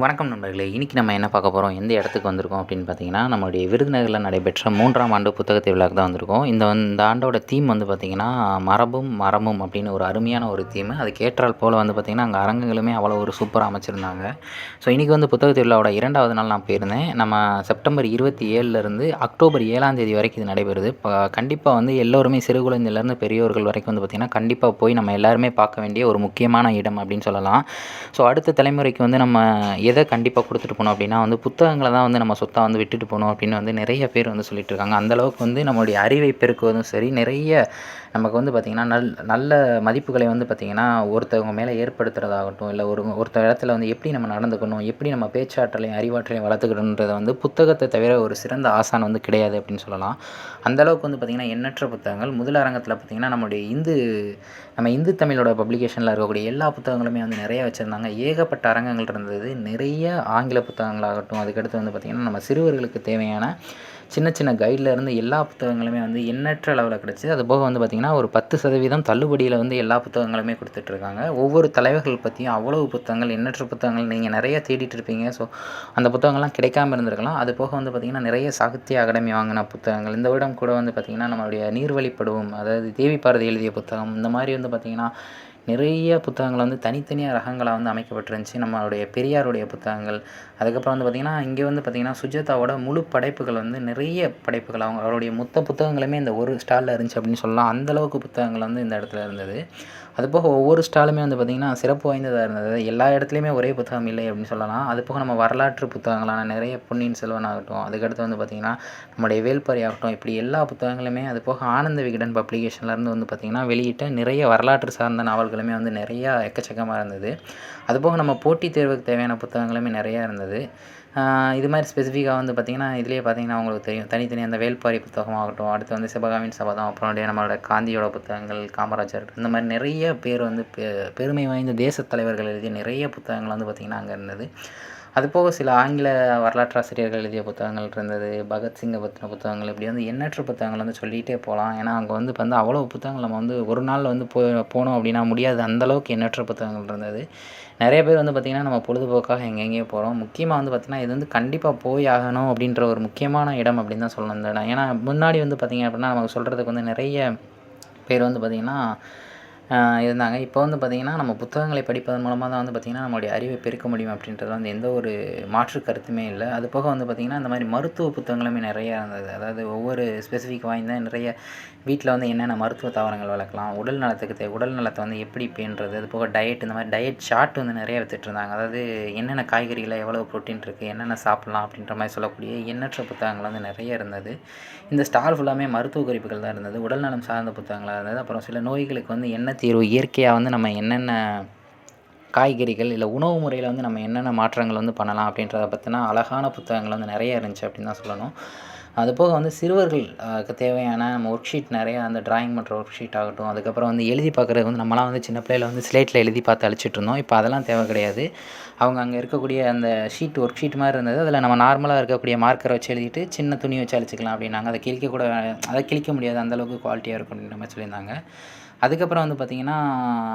வணக்கம் நண்பர்களே இன்றைக்கி நம்ம என்ன பார்க்க போகிறோம் எந்த இடத்துக்கு வந்திருக்கோம் அப்படின்னு பார்த்தீங்கன்னா நம்மளுடைய விருதுநகரில் நடைபெற்ற மூன்றாம் ஆண்டு புத்தக திருவிழாக்கு தான் வந்திருக்கோம். இந்த இந்த ஆண்டோட தீம் வந்து பார்த்திங்கன்னா மரபும் மரமும் அப்படின்னு ஒரு அருமையான ஒரு தீம் அதுக்கு ஏற்றால் போல் வந்து பார்த்திங்கன்னா அங்கே அரங்குகளுமே அவ்வளோ ஒரு சூப்பராக அமைச்சிருந்தாங்க. ஸோ இன்றைக்கி வந்து புத்தக திருவிழாவோட இரண்டாவது நாள் நான் போயிருந்தேன். நம்ம செப்டம்பர் இருபத்தி ஏழுலேருந்து அக்டோபர் ஏழாம் தேதி வரைக்கும் இது நடைபெறுது. இப்போ கண்டிப்பாக வந்து எல்லோருமே சிறு குழந்தையிலேருந்து பெரியவர்கள் வரைக்கும் வந்து பார்த்திங்கன்னா கண்டிப்பாக போய் நம்ம எல்லாருமே பார்க்க வேண்டிய ஒரு முக்கியமான இடம் அப்படின்னு சொல்லலாம். ஸோ அடுத்த தலைமுறைக்கு வந்து நம்ம எதை கண்டிப்பாக கொடுத்துட்டு போகணும் அப்படின்னா வந்து புத்தகங்களை தான் வந்து நம்ம சொத்தாக வந்து விட்டுட்டு போகணும் அப்படின்னு வந்து நிறைய பேர் வந்து சொல்லிட்டு இருக்காங்க அந்தளவுக்கு வந்து நம்மளுடைய அறிவை பெருக்குவதும் சரி நிறைய நமக்கு வந்து பார்த்திங்கன்னா நல் நல்ல மதிப்புகளை வந்து பார்த்திங்கன்னா ஒருத்தவங்க மேலே ஏற்படுத்துறதாகட்டும் இல்லை ஒரு ஒருத்தர் இடத்துல வந்து எப்படி நம்ம நடந்துக்கணும் எப்படி நம்ம பேச்சாற்றலையும் அறிவாற்றலையும் வளர்த்துக்கணுன்றதை வந்து புத்தகத்தை தவிர ஒரு சிறந்த ஆசான் வந்து கிடையாது அப்படின்னு சொல்லலாம். அந்த அளவுக்கு வந்து பார்த்திங்கன்னா எண்ணற்ற புத்தகங்கள். முதல் அரங்கத்தில் பார்த்திங்கன்னா நம்மளுடைய இந்து நம்ம இந்து தமிழோட பப்ளிகேஷனில் இருக்கக்கூடிய எல்லா புத்தகங்களுமே வந்து நிறைய வச்சுருந்தாங்க. ஏகப்பட்ட அரங்கங்கள் இருந்தது. நிறைய ஆங்கில புத்தகங்களாகட்டும் அதுக்கடுத்து வந்து பார்த்திங்கன்னா நம்ம சிறுவர்களுக்கு தேவையான சின்ன சின்ன கைடில் இருந்து எல்லா புத்தகங்களுமே வந்து எண்ணற்ற அளவில் கிடச்சி அது போக வந்து பார்த்திங்கன்னா ஒரு பத்து சதவீதம் தள்ளுபடியில் வந்து எல்லா புத்தகங்களுமே கொடுத்துட்ருக்காங்க. ஒவ்வொரு தலைவர்கள் பற்றியும் அவ்வளவு புத்தகங்கள் எண்ணற்ற புத்தகங்கள் நீங்கள் நிறைய தேடிட்டு இருப்பீங்க. ஸோ அந்த புத்தகங்கள்லாம் கிடைக்காம இருந்திருக்கலாம். அது போக வந்து பார்த்திங்கன்னா நிறைய சாகித்ய அகாடமி வாங்கின புத்தகங்கள் இந்த வருடம் கூட வந்து பார்த்திங்கன்னா நம்மளுடைய நீர்வழிப்படுவோம் அதாவது தேவி பாரதி எழுதிய புத்தகம் இந்த மாதிரி வந்து பார்த்திங்கன்னா நிறைய புத்தகங்கள் வந்து தனித்தனியாக ரகங்களாக வந்து அமைக்கப்பட்டிருந்துச்சு. நம்மளுடைய பெரியாருடைய புத்தகங்கள். அதுக்கப்புறம் வந்து பார்த்திங்கன்னா இங்கே வந்து பார்த்திங்கன்னா சுஜாதாவோட முழு படைப்புகள் வந்து நிறைய படைப்புகள். அவங்க அவருடைய மொத்த புத்தகங்களுமே இந்த ஒரு ஸ்டாலில் இருந்துச்சு அப்படின்னு சொல்லலாம். அந்தளவுக்கு புத்தகங்கள் வந்து இந்த இடத்துல இருந்தது. அதுபோக ஒவ்வொரு ஸ்டாலுமே வந்து பார்த்திங்கன்னா சிறப்பு வாய்ந்ததாக இருந்தது. எல்லா இடத்துலையுமே ஒரே புத்தகம் இல்லை அப்படின்னு சொல்லலாம். அது போக நம்ம வரலாற்று புத்தகங்களான நிறைய பொன்னியின் செல்வன் ஆகட்டும் அதுக்கடுத்து வந்து பார்த்திங்கன்னா நம்முடைய வேல்பாரி ஆகட்டும் இப்படி எல்லா புத்தகங்களுமே அது போக ஆனந்த விகடன் பப்ளிகேஷன்லேருந்து வந்து பார்த்திங்கன்னா வெளியிட்ட நிறைய வரலாற்று சார்ந்த புத்தகங்களுமே வந்து நிறையா எக்கச்சக்கமாக இருந்தது. அதுபோக நம்ம போட்டித் தேர்வுக்கு தேவையான புத்தகங்களுமே நிறையா இருந்தது. இது மாதிரி ஸ்பெசிஃபிக்காக வந்து பார்த்திங்கன்னா இதுலேயே பார்த்திங்கன்னா உங்களுக்கு தெரியும். தனித்தனி அந்த வேல்பாரி புத்தகமாகட்டும் அடுத்து வந்து சிவகாமியின் சபதம் அப்புறம் நம்மளோட காந்தியோட புத்தகங்கள் காமராஜர் இந்த மாதிரி நிறைய பேர் வந்து பெ பெருமை வாய்ந்த தேசத் தலைவர்கள் எழுதிய நிறைய புத்தகங்கள் வந்து பார்த்திங்கன்னா அங்கே இருந்தது. அது போக சில ஆங்கில வரலாற்று ஆசிரியர்கள் எழுதிய புத்தகங்கள் இருந்தது. பகத்சிங்கை பற்றின புத்தகங்கள் இப்படி வந்து எண்ணற்ற புத்தகங்கள் வந்து சொல்லிகிட்டே போகலாம். ஏன்னா அங்கே வந்து இப்போ வந்து அவ்வளோ புத்தகங்கள் நம்ம வந்து ஒரு நாள் வந்து போ போனோம் அப்படின்னா முடியாது. அந்தளவுக்கு எண்ணற்ற புத்தகங்கள் இருந்தது. நிறைய பேர் வந்து பார்த்திங்கன்னா நம்ம பொழுதுபோக்காக எங்கெங்கேயோ போகிறோம் முக்கியமாக வந்து பார்த்திங்கன்னா இது வந்து கண்டிப்பாக போய் ஆகணும் அப்படின்ற ஒரு முக்கியமான இடம் அப்படின்னு தான் சொல்லணும் இந்த இடம். ஏன்னா முன்னாடி வந்து பார்த்திங்க அப்படின்னா நமக்கு சொல்கிறதுக்கு வந்து நிறைய பேர் வந்து பார்த்திங்கன்னா இருந்தாங்க. இப்போ வந்து பார்த்திங்கன்னா நம்ம புத்தகங்களை படிப்பதன் மூலமாக தான் வந்து பார்த்திங்கன்னா நம்மளுடைய அறிவை பெருக்க முடியும் அப்படின்றது வந்து எந்த ஒரு மாற்று கருத்துமே இல்லை. அது போக வந்து பார்த்திங்கன்னா இந்த மாதிரி மருத்துவ புத்தகங்களுமே நிறையா இருந்தது. அதாவது ஒவ்வொரு ஸ்பெசிஃபிக் வாய்ந்த நிறைய வீட்டில் வந்து என்னென்ன மருத்துவ தாவரங்கள் வளர்க்கலாம் உடல் நலத்துக்கு தேவை உடல் நலத்தை வந்து எப்படி பேணுறது அது போக டயட் இந்த மாதிரி டயட் சார்ட் வந்து நிறைய வித்துட்டு இருந்தாங்க. அதாவது என்னென்ன காய்கறியில் எவ்வளோ ப்ரோட்டீன் இருக்குது என்னென்ன சாப்பிட்லாம் அப்படின்ற மாதிரி சொல்லக்கூடிய எண்ணற்ற புத்தகங்கள் வந்து நிறைய இருந்தது. இந்த ஸ்டால் ஃபுல்லாமே மருத்துவ குறிப்புகள் தான் இருந்தது. உடல்நலம் சார்ந்த புத்தகங்களாக இருந்தது. அப்புறம் சில நோய்களுக்கு வந்து என்ன தீர்வு இயற்கையாக வந்து நம்ம என்னென்ன காய்கறிகள் இல்லை உணவு முறையில் வந்து நம்ம என்னென்ன மாற்றங்கள் வந்து பண்ணலாம் அப்படின்றத பற்றின அழகான புத்தகங்கள் வந்து நிறைய இருந்துச்சு அப்படின்னு தான் சொல்லணும். அதுபோக வந்து சிறுவர்களுக்கு தேவையான நம்ம ஒர்க் ஷீட் நிறையா அந்த டிராயிங் பண்ணுற ஒர்க் ஷீட் ஆகட்டும் அதுக்கப்புறம் வந்து எழுதி பார்க்குறது வந்து நம்மலாம் வந்து சின்ன பிள்ளையில் வந்து ஸ்லேட்டில் எழுதி பார்த்து அழிச்சிட்டு இருந்தோம். இப்போ அதெல்லாம் தேவை கிடையாது. அவங்க அங்கே இருக்கக்கூடிய அந்த ஷீட் ஒர்க் ஷீட் மாதிரி இருந்தது. அதில் நம்ம நார்மலாக இருக்கக்கூடிய மார்க்கரை வச்சு எழுதிட்டு சின்ன துணி வச்சு அழிச்சிக்கலாம் அப்படின்னாங்க. அதை கிழிக்க கூட அதை கிழிக்க முடியாது அந்தளவுக்கு குவாலிட்டியாக இருக்கும் அப்படின்ற மாதிரி சொல்லியிருந்தாங்க. அதுக்கப்புறம் வந்து பார்த்திங்கன்னா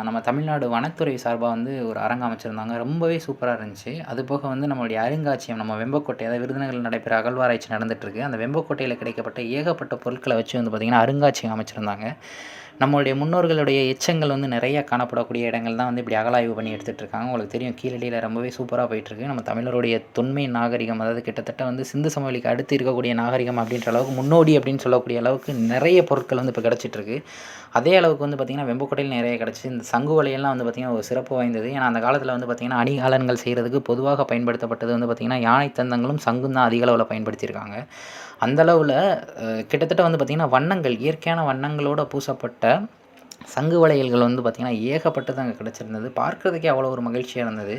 நம்ம தமிழ்நாடு வனத்துறை சார்பாக வந்து ஒரு அரங்கம் அமைச்சிருந்தாங்க. ரொம்பவே சூப்பராக இருந்துச்சு. அது போக வந்து நம்மளுடைய அருங்காட்சியம் நம்ம வெம்பக்கோட்டை அதாவது விருதுநகரில் நடைபெற அகழ்வாராய்ச்சி நடந்துகிட்ருக்கு அந்த வெம்பக்கோட்டையில் கிடைக்கப்பட்ட ஏகப்பட்ட பொருட்களை வச்சு வந்து பார்த்திங்கன்னா அருங்காட்சியகம் அமைச்சிருந்தாங்க. நம்மளுடைய முன்னோர்களுடைய எச்சங்கள் வந்து நிறைய காணப்படக்கூடிய இடங்கள் தான் வந்து இப்படி அகலாய்வு பண்ணி எடுத்துகிட்டு இருக்காங்க உங்களுக்கு தெரியும் கீழடியில் ரொம்பவே சூப்பராக போயிட்டுருக்கு. நம்ம தமிழருடைய தொன்மை நாகரிகம் அதாவது கிட்டத்தட்ட வந்து சிந்து சமவெளிக்கு அடுத்து இருக்கக்கூடிய நாகரிகம் அப்படின்ற அளவுக்கு முன்னோடி அப்படின்னு சொல்லக்கூடிய அளவுக்கு நிறைய பொருட்கள் வந்து இப்போ கிடச்சிட்ருக்கு அதே அளவுக்கு வந்து பார்த்திங்கன்னா வெம்பக்கோட்டையில் நிறைய கிடச்சி இந்த சங்கு வலையெல்லாம் வந்து பார்த்திங்கன்னா ஒரு சிறப்பு வாய்ந்தது. ஏன்னா அந்த காலத்தில் வந்து பார்த்திங்கன்னா அணிகாலன்கள் செய்கிறதுக்கு பொதுவாக பயன்படுத்தப்பட்டது வந்து பார்த்திங்கன்னா யானை தந்தங்களும் சங்கும் தான் அதிக அளவில் பயன்படுத்தியிருக்காங்க. அந்த அளவில் கிட்டத்தட்ட வந்து பார்த்திங்கன்னா வண்ணங்கள் இயற்கையான வண்ணங்களோட பூசப்பட்ட சங்கு வளையல்கள் வந்து பார்த்திங்கன்னா ஏகப்பட்டது அங்கே கிடச்சிருந்தது. பார்க்குறதுக்கே அவ்வளோ ஒரு மகிழ்ச்சியாக இருந்தது.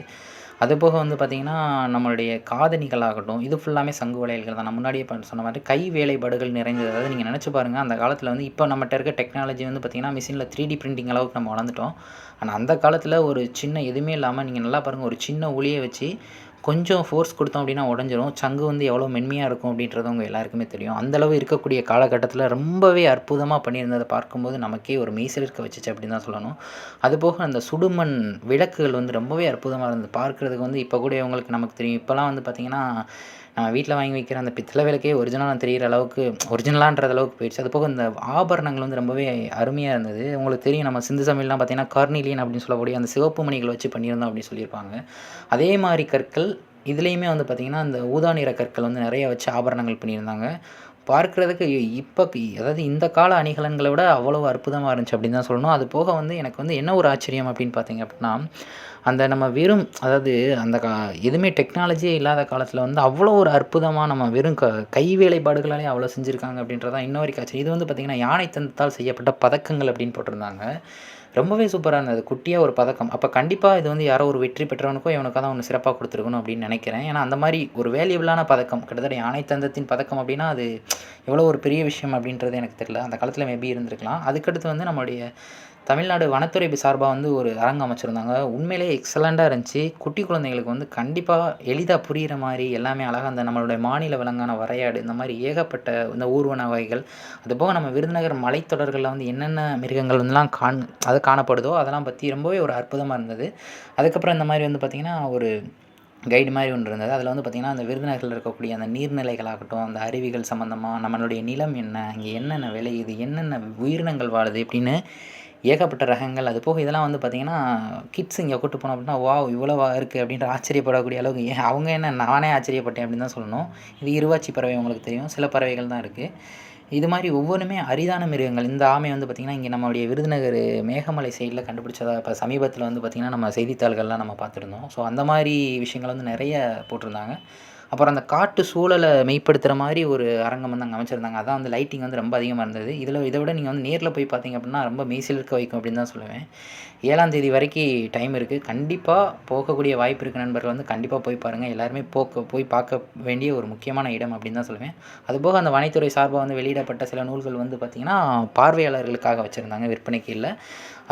அது போக வந்து பார்த்திங்கன்னா நம்மளுடைய காதணிகள் ஆகட்டும் இது ஃபுல்லாமே சங்கு வளையல்கள் தான். நான் முன்னாடியே சொன்ன மாதிரி கை வேலைப்பாடுகள் நிறைந்தது. அதாவது நீங்கள் நினச்சி பாருங்கள் அந்த காலத்தில் வந்து இப்போ நம்மகிட்ட இருக்க டெக்னாலஜி வந்து பார்த்திங்கன்னா மிஷினில் த்ரீ டி பிரிண்டிங் அளவுக்கு நம்ம வளர்ந்துட்டோம். ஆனால் அந்த காலத்தில் ஒரு சின்ன எதுவுமே இல்லாமல் நீங்கள் நல்லா பாருங்கள் ஒரு சின்ன ஒளியை வச்சு கொஞ்சம் ஃபோர்ஸ் கொடுத்தோம் அப்படின்னா உடஞ்சிரும். சங்கு வந்து எவ்வளோ மென்மையாக இருக்கும் அப்படின்றது உங்கள் எல்லாருக்குமே தெரியும். அந்தளவு இருக்கக்கூடிய காலகட்டத்தில் ரொம்பவே அற்புதமாக பண்ணியிருந்ததை பார்க்கும்போது நமக்கே ஒரு மெய்சிலிருக்க வச்சுச்சு அப்படின்னு தான் சொல்லணும். அதுபோக அந்த சுடுமண் விளக்குகள் வந்து ரொம்பவே அற்புதமாக இருந்தது. பார்க்குறதுக்கு வந்து இப்போ கூட உங்களுக்கு நமக்கு தெரியும். இப்போலாம் வந்து பார்த்திங்கன்னா நம்ம வீட்டில் வாங்கி வைக்கிற அந்த பித்தளை விளக்கே ஒரிஜினலாக தெரிகிற அளவுக்கு ஒரிஜினலான்ற அளவுக்கு போயிடுச்சு. அது போக இந்த ஆபரணங்கள் வந்து ரொம்பவே அருமையாக இருந்தது. உங்களுக்கு தெரியும் நம்ம சிந்து சமையல்லாம் பார்த்தீங்கன்னா கார்னிலியன் அப்படின்னு சொல்லக்கூடிய அந்த சிவப்பு மணிகள் வச்சு பண்ணியிருந்தோம் அப்படின்னு சொல்லியிருப்பாங்க. அதே மாதிரி கற்கள் இதுலேயுமே வந்து பார்த்திங்கன்னா அந்த ஊதா நிற கற்கள் வந்து நிறைய வச்சு ஆபரணங்கள் பண்ணியிருந்தாங்க. பார்க்குறதுக்கு இப்போ அதாவது இந்த கால அணிகலன்களை விட அவ்வளோ அற்புதமாக இருந்துச்சு அப்படின்னு தான் சொல்லணும். அது போக வந்து எனக்கு வந்து என்ன ஒரு ஆச்சரியம் அப்படின்னு பார்த்தீங்க அப்படின்னா அந்த நம்ம வெறும் அதாவது அந்த கா எதுவுமே டெக்னாலஜியே இல்லாத காலத்தில் வந்து அவ்வளோ ஒரு அற்புதமாக நம்ம வெறும் க கை வேலைப்பாடுகளாலே அவ்வளோ செஞ்சுருக்காங்க அப்படின்றதான் இன்ன வரைக்கும் ஆச்சரியம். இது வந்து பார்த்திங்கன்னா யானை தந்தத்தால் செய்யப்பட்ட பதக்கங்கள் அப்படின்னு போட்டிருந்தாங்க. ரொம்பவே சூப்பராக இருந்தது குட்டியாக ஒரு பதக்கம். அப்போ கண்டிப்பாக இது வந்து யாரோ ஒரு வெற்றி பெற்றவனுக்கோ இவனுக்காக தான் ஒன்று சிறப்பாக கொடுத்துருக்கணும் அப்படின்னு நினைக்கிறேன். ஏன்னா அந்த மாதிரி ஒரு வேல்யூபிளான பதக்கம் கிட்டத்தட்ட யானை தந்தத்தின் பதக்கம் அப்படின்னா அது எவ்வளோ ஒரு பெரிய விஷயம் அப்படின்றது எனக்கு தெரியல. அந்த காலத்தில் மேபி இருந்திருக்கலாம். அதுக்கடுத்து வந்து நம்மளுடைய தமிழ்நாடு வனத்துறை சார்பாக வந்து ஒரு அரங்கம் அமைச்சிருந்தாங்க. உண்மையிலே எக்ஸலண்ட்டாக இருந்துச்சு. குட்டி குழந்தைங்களுக்கு வந்து கண்டிப்பாக எளிதாக புரிகிற மாதிரி எல்லாமே அழகாக அந்த நம்மளுடைய மாநில விலங்கான வரையாடு இந்த மாதிரி ஏகப்பட்ட இந்த ஊர்வன வகைகள் அதுபோக நம்ம விருதுநகர் மலைத்தொடர்களில் வந்து என்னென்ன மிருகங்கள் வந்துலாம் காண் அது காணப்படுதோ அதெல்லாம் பற்றி ரொம்பவே ஒரு அற்புதமாக இருந்தது. அதுக்கப்புறம் இந்த மாதிரி வந்து பார்த்திங்கன்னா ஒரு கைடு மாதிரி ஒன்று இருந்தது. அதில் வந்து பார்த்திங்கன்னா அந்த விருதுநகரில் இருக்கக்கூடிய அந்த நீர்நிலைகளாகட்டும் அந்த அருவிகள் சம்மந்தமாக நம்மளுடைய நிலம் என்ன இங்கே என்னென்ன விளையுது என்னென்ன உயிரினங்கள் வாழுது இப்படின்னு ஏகப்பட்ட ரகங்கள். அது போக இதெல்லாம் வந்து பார்த்திங்கன்னா கிட்ஸ் இங்கே கூட்டு போனோம் அப்படின்னா வா இவ்வளோவா இருக்குது அப்படின்ற ஆச்சரியப்படக்கூடிய அளவுக்கு ஏன் அவங்க என்ன நானே ஆச்சரியப்பட்டேன் அப்படின்னு தான் சொல்லணும். இது இருவாச்சி பறவை உங்களுக்கு தெரியும். சில பறவைகள் தான் இருக்குது இது மாதிரி ஒவ்வொன்றுமே அரிதான மிருகங்கள். இந்த ஆமை வந்து பார்த்திங்கன்னா இங்கே நம்மளுடைய விருதுநகர் மேகமலை சைடில் கண்டுபிடிச்சதாக இப்போ சமீபத்தில் வந்து பார்த்திங்கன்னா நம்ம செய்தித்தாள்கள்லாம் நம்ம பார்த்துருந்தோம். ஸோ அந்த மாதிரி விஷயங்கள் வந்து நிறைய போட்டிருந்தாங்க. அப்புறம் அந்த காட்டு சூழலை மெய்ப்படுத்துகிற மாதிரி ஒரு அரங்கம் வந்து அங்கே அமைச்சிருந்தாங்க. அதான் வந்து லைட்டிங் வந்து ரொம்ப அதிகமாக இருந்தது. இதில் இதை விட நீங்கள் வந்து நேரில் போய் பார்த்தீங்க அப்படின்னா ரொம்ப மெய்சிலிருக்க வைக்கும் அப்படின்னு தான் சொல்லுவேன். ஏழாம் தேதி வரைக்கும் டைம் இருக்குது கண்டிப்பாக போகக்கூடிய வாய்ப்பு இருக்க நண்பர்கள். வந்து கண்டிப்பாக போய் பாருங்கள் எல்லாருமே போக்க போய் பார்க்க வேண்டிய ஒரு முக்கியமான இடம் அப்படின்னு தான் சொல்லுவேன். அதுபோக அந்த வனைத்துறை சார்பாக வந்து வெளியிடப்பட்ட சில நூல்கள் வந்து பார்த்திங்கன்னா பார்வையாளர்களுக்காக வச்சுருந்தாங்க விற்பனைக்கு இல்லை.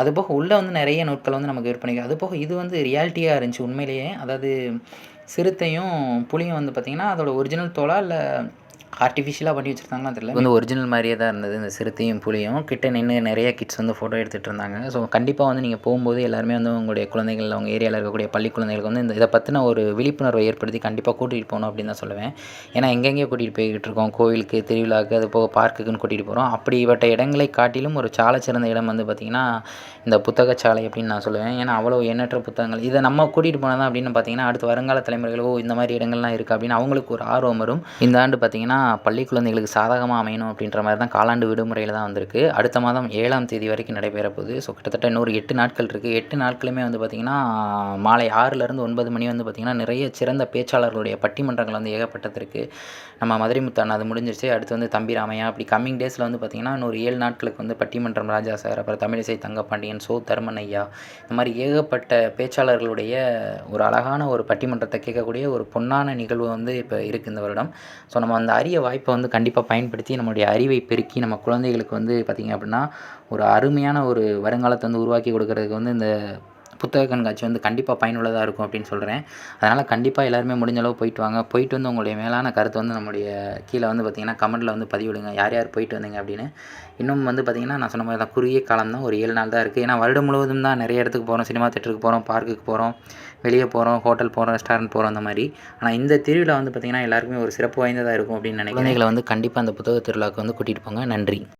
அதுபோக உள்ளே வந்து நிறைய நூட்கள் வந்து நமக்கு விற்பனைக்கு அதுபோக இது வந்து ரியாலிட்டியாக இருந்துச்சு உண்மையிலேயே. அதாவது சிறுத்தையும் புலியும் வந்து பார்த்திங்கன்னா அதோடய ஒரிஜினல் தோலா இல்லை ஆர்டிஃபிஷியலாக பண்ணி வச்சுருந்தாங்களா தெரியல. வந்து ஒரிஜினல் மாதிரியே தான் இருந்தது. இந்த சிறுத்தையும் புலியும். கிட்ட நின்று நிறைய கிட்ஸ் வந்து ஃபோட்டோ எடுத்துகிட்டு இருந்தாங்க. ஸோ கண்டிப்பாக வந்து நீங்கள் போகும்போது எல்லாருமே வந்து உங்களுடைய குழந்தைகள் அவங்க ஏரியாவில் இருக்கக்கூடிய பள்ளி குழந்தைகளுக்கு வந்து இந்த இதை பற்றின ஒரு விழிப்புணர்வை ஏற்படுத்தி கண்டிப்பாக கூட்டிகிட்டு போகணும் அப்படின்னு தான் சொல்லுவேன். ஏன்னா எங்கெங்கேயோ கூட்டிகிட்டு போய்கிட்டு இருக்கோம். கோவிலுக்கு திருவிழாவுக்கு அது போக பார்க்குக்குன்னு கூட்டிகிட்டு போகிறோம் அப்படிப்பட்ட இடங்களை காட்டிலும் ஒரு சாலை சிறந்த இடம் வந்து பார்த்திங்கன்னா இந்த புத்தகச்சாலை அப்படின்னு நான் சொல்லுவேன். ஏன்னா அவ்வளோ எண்ணற்ற புத்தகங்கள். இதை நம்ம கூட்டிகிட்டு போனால் தான் அப்படின்னு பார்த்தீங்கன்னா அடுத்து வருங்கால தலைமுறைகளோ இந்த மாதிரி இடங்கள்லாம் இருக்குது அப்படின்னு அவங்களுக்கு ஒரு ஆர்வம் வரும். இந்த ஆண்டு பார்த்திங்கன்னா பள்ளி குழந்தைகளுக்கு சாதகமாக அமையணும் அப்படின்ற மாதிரி தான் காலாண்டு விடுமுறையில் தான் வந்திருக்கு. அடுத்த மாதம் ஏழாம் தேதி வரைக்கும் நடைபெற போகுது. ஸோ கிட்டத்தட்ட இன்னொரு எட்டு நாட்கள் இருக்குது எட்டு நாட்களுமே வந்து பார்த்திங்கன்னா மாலை ஆறுலேருந்து ஒன்பது மணி வந்து பார்த்திங்கன்னா நிறைய சிறந்த பேச்சாளர்களுடைய பட்டிமன்றங்கள் வந்து ஏகப்பட்டது நம்ம மதுரை முத்தான் அது முடிஞ்சிருச்சு. அடுத்து வந்து தம்பி ராமையா அப்படி கம்மிங் டேஸில் வந்து பார்த்திங்கன்னா இன்னொரு ஏழு நாட்களுக்கு வந்து பட்டிமன்றம் ராஜா சார் அப்புறம் தமிழிசை தங்கப்பாண்டியன் சோ தர்மன் ஐயா இந்த மாதிரி ஏகப்பட்ட பேச்சாளர்களுடைய ஒரு அழகான ஒரு பட்டிமன்றத்தை கேட்கக்கூடிய ஒரு பொன்னான நிகழ்வு வந்து இப்போ இருக்குது இந்த வருடம். ஸோ நம்ம அந்த அரிய வாய்ப்பை வந்து கண்டிப்பாக பயன்படுத்தி நம்மளுடைய அறிவை பெருக்கி நம்ம குழந்தைகளுக்கு வந்து பார்த்திங்க அப்படின்னா ஒரு அருமையான ஒரு வருங்காலத்தை வந்து உருவாக்கி கொடுக்கறதுக்கு வந்து இந்த புத்தக கண்காட்சி வந்து கண்டிப்பாக பயனுள்ளதாக இருக்கும் அப்படின்னு சொல்கிறேன் அதனால் கண்டிப்பாக எல்லாருமே முடிஞ்ச அளவு போயிட்டு வாங்க. போயிட்டு வந்து உங்களுடைய மேலான கருத்து வந்து நம்முடைய கீழே வந்து பார்த்திங்கன்னா கமெண்ட்டில் வந்து பதிவிடுங்க. யார் யார் போயிட்டு வந்தீங்க அப்படின்னு. இன்னும் வந்து பார்த்திங்கன்னா நான் சொன்ன மாதிரி தான் குறுகிய காலம் தான் ஒரு ஏழு நாள் தான் இருக்குது ஏன்னா வருடம் முழுவதும் தான் நிறைய இடத்துக்கு போகிறோம் சினிமா தேட்டருக்கு போகிறோம் பார்க்குக்கு போகிறோம் வெளியே போகிறோம் ஹோட்டல் போகிறோம் ரெஸ்டாரண்ட் போகிறோம் அந்த மாதிரி. ஆனால் இந்த திருவிழா வந்து பார்த்திங்கன்னா எல்லாருக்குமே ஒரு சிறப்பு வாய்ந்ததாக இருக்கும் அப்படின்னு நினைக்கிறேன். குழந்தைகளை வந்து கண்டிப்பாக அந்த புத்தக திருவிழாவுக்கு வந்து கூட்டிகிட்டு போங்க. நன்றி.